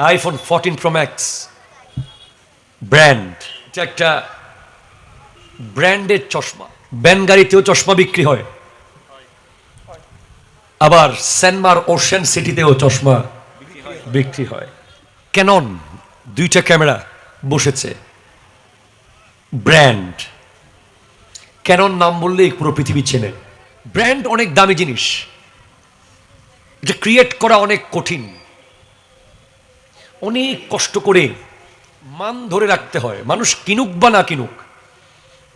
IPhone fourteen Pro Max brand এটা একটা ব্র্যান্ডের চশমা। ব্যান গাড়িতেও চশমা বিক্রি হয়। আবার সেনমার ওশেন সিটিতেও চশমা বিক্রি হয়। ক্যানন দুইটা ক্যামেরা বসেছে। ব্র্যান্ড ক্যানন নাম বললেই পুরো পৃথিবী চেনে। ব্র্যান্ড অনেক দামি জিনিস। এটা ক্রিয়েট করা অনেক কঠিন। অনেক কষ্ট করে মান ধরে রাখতে হয়। মানুষ কিনুক বা না কিনুক,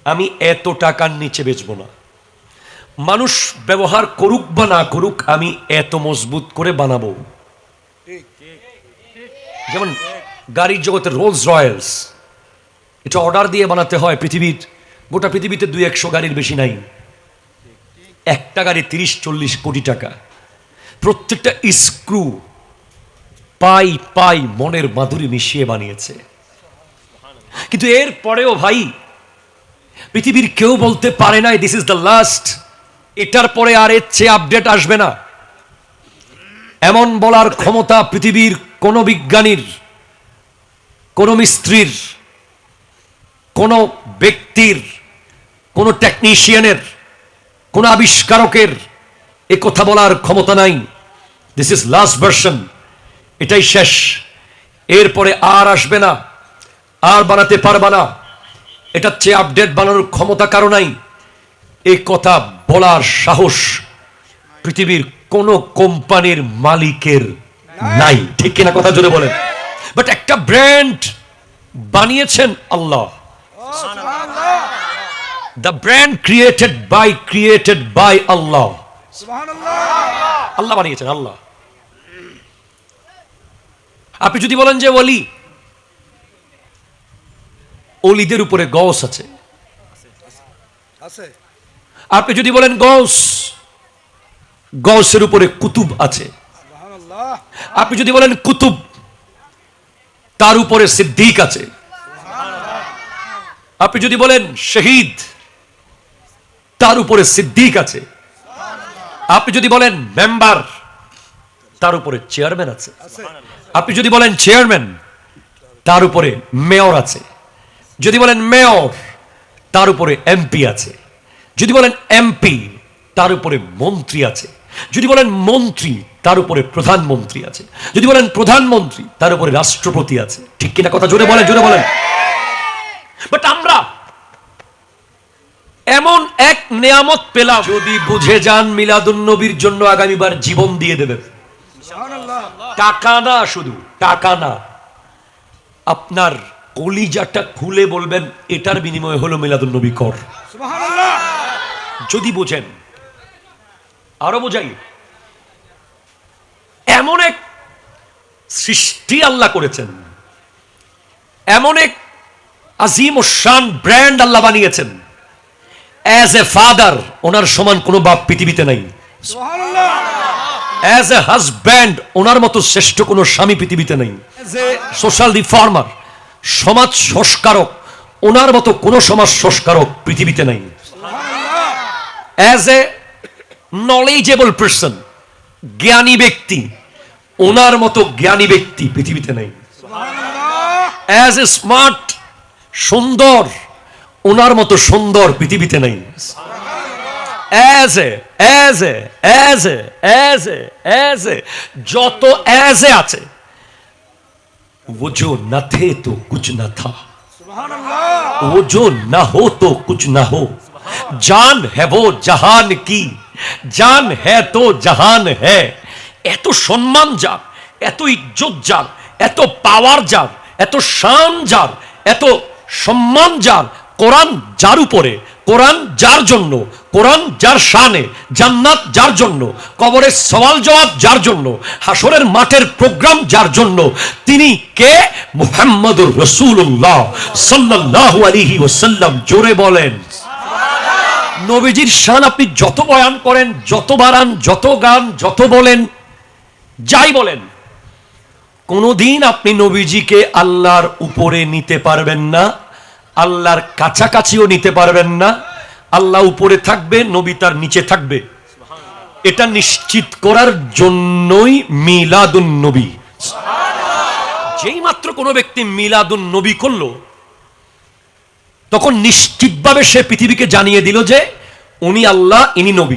আমি এত টাকার নিচে বেচবো না। মানুষ ব্যবহার করুক বা না করুক, আমি এত মজবুত করে বানাবো। যেমন গাড়ির জগতে রোলস রয়্যালস এটা অর্ডার দিয়ে বানাতে হয় পৃথিবীর, গোটা পৃথিবীতে দুই একশো গাড়ির বেশি নাই। একটা গাড়ি তিরিশ চল্লিশ কোটি টাকা। প্রত্যেকটা স্ক্রু পাই পাই মনের মাধুরী মিশিয়ে বানিয়েছে। কিন্তু এর পরেও ভাই, পৃথিবীর কেউ বলতে পারে নাই দিস ইজ দ্য লাস্ট এটার পরে আর এর চেয়ে আপডেট আসবে না। এমন বলার ক্ষমতা পৃথিবীর কোন বিজ্ঞানীর, কোন মিস্ত্রির, কোন ব্যক্তির, কোন টেকনিশিয়ানের কোন আবিষ্কারকের এ কথা বলার ক্ষমতা নাই। দিস ইজ লাস্ট ভার্সন এটাই শেষ। এরপরে আর আসবে না আর বানাতে পারবা না। এটার চেয়ে আপডেট বানানোর ক্ষমতা কারও নাই। এই কথা বলার সাহস পৃথিবীর কোন কোম্পানির মালিকের নাই। ঠিক কিনা কথা জোরে বলেন। বাট একটা ব্র্যান্ড বানিয়েছেন আল্লাহ। The brand created by created by Allah. আল্লাহ বানিয়েছেন আল্লাহ। আপনি যদি বলেন যে অলি অলিদের উপরে গস আছে। আপনি যদি বলেন গস গসের উপরে কুতুব আছে। আপনি যদি বলেন কুতুব তার উপরে সিদ্দিক আছে। আপনি যদি বলেন শহীদ তার উপরে সিদ্দিক আছে। আপনি যদি বলেন মেম্বার তার উপরে চেয়ারম্যান আছে। আপনি যদি বলেন চেয়ারম্যান তার উপরে মেয়র আছে। যদি বলেন মেয়র তার উপরে এমপি আছে। যদি বলেন এমপি তার উপরে মন্ত্রী আছে। যদি বলেন মন্ত্রী তার উপরে প্রধানমন্ত্রী আছে। যদি বলেন প্রধানমন্ত্রী তার উপরে রাষ্ট্রপতি আছে। ঠিক কিনা কথা জোরে বলেন জোরে বলেন। বাট আমরা এমন এক নেয়ামত পেলাম যদি বুঝে যান মিলাদুন নবীর জন্য আগামীবার জীবন দিয়ে দেবেন। টাকা না শুধু টাকা না। আপনার কলিজাটা খুলে বলবেন এটার বিনিময়ে হলো মিলাদুন্নবী কর। যদি বোঝেন আরও বোঝাই। এমন এক সৃষ্টি আল্লাহ করেছেন। এমন এক আজিম ও শান ব্র্যান্ড আল্লাহ বানিয়েছেন। অ্যাজ এ ফাদার ওনার সমান কোনো বাপ পৃথিবীতে নাই। অ্যাজ এ হাজব্যান্ড ওনার মতো শ্রেষ্ঠ কোনো স্বামী পৃথিবীতে নেই। সোশ্যাল রিফর্মার সমাজ সংস্কারক ওনার মতো কোনো সমাজ সংস্কারক পৃথিবীতে নেই। অ্যাজ এ নলেজেবল পার্সন জ্ঞানী ব্যক্তি ওনার মতো জ্ঞানী ব্যক্তি পৃথিবীতে নেই। অ্যাজ এ স্মার্ট সুন্দর ওনার মতো সুন্দর পৃথিবীতে নেই। as a as a as a as a as a যত অ্যাজ এ আছে वो जो न थे तो कुछ न था সুবহানাল্লাহ वो जो न हो तो कुछ न हो जान है वो জাহান কি জান है তো জাহান है এত সম্মান যার এত ইজ্জত যার এত পাওয়ার যার এত শান যার এত সম্মান যার কোরআন যার উপরে কোরআন যার জন্য, কোরআন যার শানে, জান্নাত যার জন্য, কবরের সওয়াল জবাব যার জন্য হাসরের মাঠের প্রোগ্রাম যার জন্য, তিনি কে? মুহাম্মদুর রসুল্লাহ সাল্লাল্লাহু আলাইহি ওয়াসাল্লাম। জোরে বলেন। নবীজির শান আপনি যত বয়ান করেন, যত বাড়ান, যত গান, যত বলেন, যাই বলেন, কোনোদিন আপনি নবীজিকে আল্লাহর উপরে নিতে পারবেন না। আল্লাহর কাছাকাছিও নিতে পারবেন না। আল্লাহ উপরে থাকবে, নবী তার নিচে থাকবে। এটা নিশ্চিত করার জন্যই মিলাদুন নবী। যেই মাত্র কোনো ব্যক্তি মিলাদুন নবী করল, তখন নিশ্চিতভাবে সে পৃথিবীকে জানিয়ে দিল যে, উনি আল্লাহ, ইনি নবী।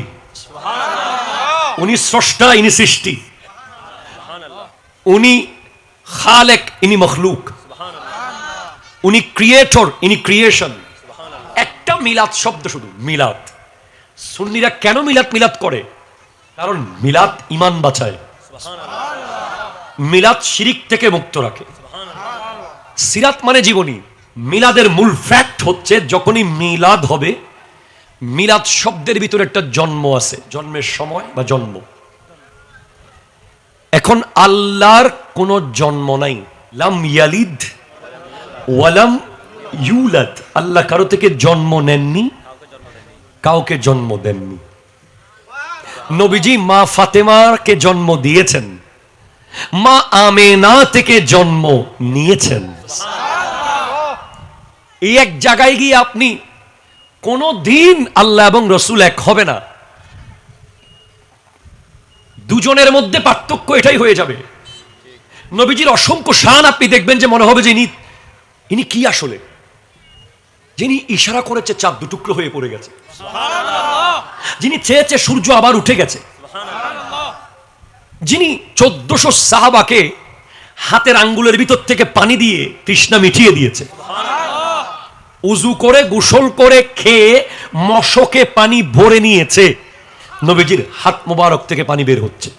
উনি স্রষ্টা, ইনি সৃষ্টি। উনি খালেক, ইনি মখলুক। উনি ক্রিয়েটর ইনি ক্রিয়েশন একটা মিলাদ শব্দ শুধু, মিলাদ। সুন্নিরা কেন মিলাদ মিলাদ করে? কারণ মিলাদ ইমান বাঁচায়। মিলাদ শিরিক থেকে মুক্ত রাখে। সিরাত মানে জীবনী। মিলাদের মূল ফ্যাক্ট হচ্ছে, যখনই মিলাদ হবে, মিলাদ শব্দের ভিতরে একটা জন্ম আছে। জন্মের সময় বা জন্ম। এখন আল্লাহর কোনো জন্ম নাই। লাম ইয়ালিদ ওয়ালাম ইউলাদ, আল্লাহ কারও থেকে জন্ম নেননি, কাউকে জন্ম দেননি। নবীজি মা ফাতেমাকে জন্ম দিয়েছেন, মা আমেনা থেকে জন্ম নিয়েছেন। এই এক জায়গায় গিয়ে আপনি কোনো দিন আল্লাহ এবং রসুল এক হবে না। দুজনের মধ্যে পার্থক্য এটাই হয়ে যাবে। নবীজির অসংখ্য শান আপনি দেখবেন যে মনে হবে যে ইনি ইনি কি আসলে? যিনি ইশারা করেছে চাঁদ দুটুকরো হয়ে পড়ে গেছে। যিনি চেয়েছে সূর্য আবার উঠে গেছে। যিনি চোদ্দশো সাহাবাকে হাতের আঙ্গুলের ভিতর থেকে পানি দিয়ে তৃষ্ণা মিটিয়ে দিয়েছে। উজু করে গোসল করে খেয়ে মশকে পানি ভরে নিয়েছে। নবীজির হাত মোবারক থেকে পানি বের হচ্ছে।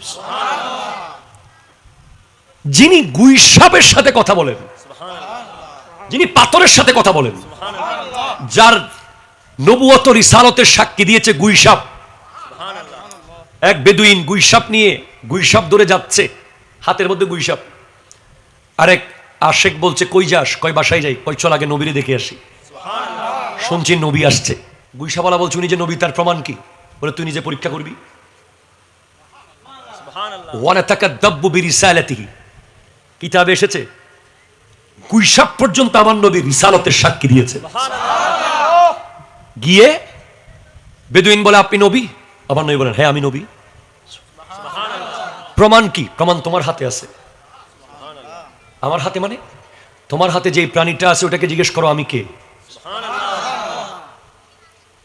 যিনি গুইসাপের সাথে কথা বলেন। যিনি পাথরের সাথে কথা বলেন যার নবুয়ত রিসালতের সাক্ষী দিয়েছে গুইসাপ এক বেদুইন গুইসাপ নিয়ে গুইসাপ ধরে যাচ্ছে হাতের মধ্যে গুইসাপ আরেক আশেক বলছে কই যাস? কয় বাসায় যাই? কয় চল আগে নবীরে দেখে আসি। শুনছি নবী আসছে। গুইসাওয়ালা বলছে উনি যে নবী তার প্রমাণ কি? বলে তুই নিজে পরীক্ষা করবি? বিরিসালাতিহি। কিতাবে এসেছে গুইসাপ পর্যন্ত আমার নবী রিসালতের সাক্ষী দিয়েছে। গিয়ে বেদুইন বলে, আপনি নবী? আমার নবী বলেন হ্যাঁ আমি নবী। প্রমাণ কি? প্রমাণ তোমার হাতে আছে। আমার হাতে মানে? তোমার হাতে যে প্রাণীটা আছে, ওটাকে জিজ্ঞেস করো, আমি কে?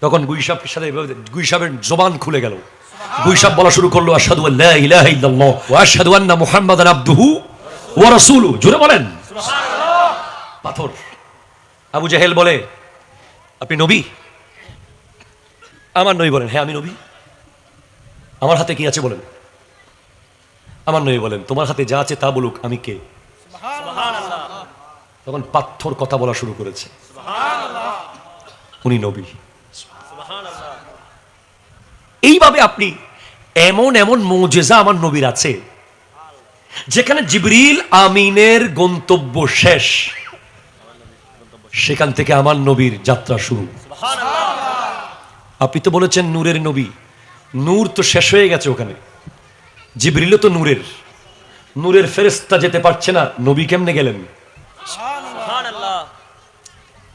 তখন গুইসাপের সাথে গুইসাপের জবান খুলে গেল। গুইসাপ বলা শুরু করল, আশহাদু আল্লা ইলাহা ইল্লাল্লাহ ওয়া আশহাদু আন্না মুহাম্মাদান আবদুহু ওয়া রাসূলুহু। জোরে বলেন। পাথর। আবু জাহেল বলে আপনি নবী? আমার নবী বলেন হ্যাঁ আমি নবী। আমার হাতে কি আছে বলেন? আমার নবী বলেন তোমার হাতে যা আছে তা বলুক আমি কে? তখন পাথর কথা বলা শুরু করেছে। উনি নবী। এইভাবে আপনি এমন এমন মৌজেজা আমার নবীর আছে যেখানে জিবরিল আমিনের গন্তব্য শেষ। সেখান থেকে আমার নবীর যাত্রা শুরু। আপনি তো বলেছেন নূরের নবী। নূর তো শেষ হয়ে গেছে ওখানে। জিবরিলও তো নূরের। নূরের ফেরেস্তা যেতে পারছে না, নবী কেমনে গেলেন?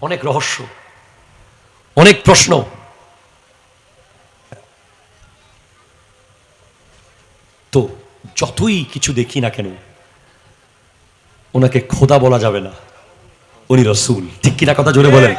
অনেক রহস্য, অনেক প্রশ্ন। তো যতই কিছু দেখি না কেন, ওনাকে খোদা বলা যাবে না। উনি রসুল। ঠিক কিনা কথা জোরে বলেন।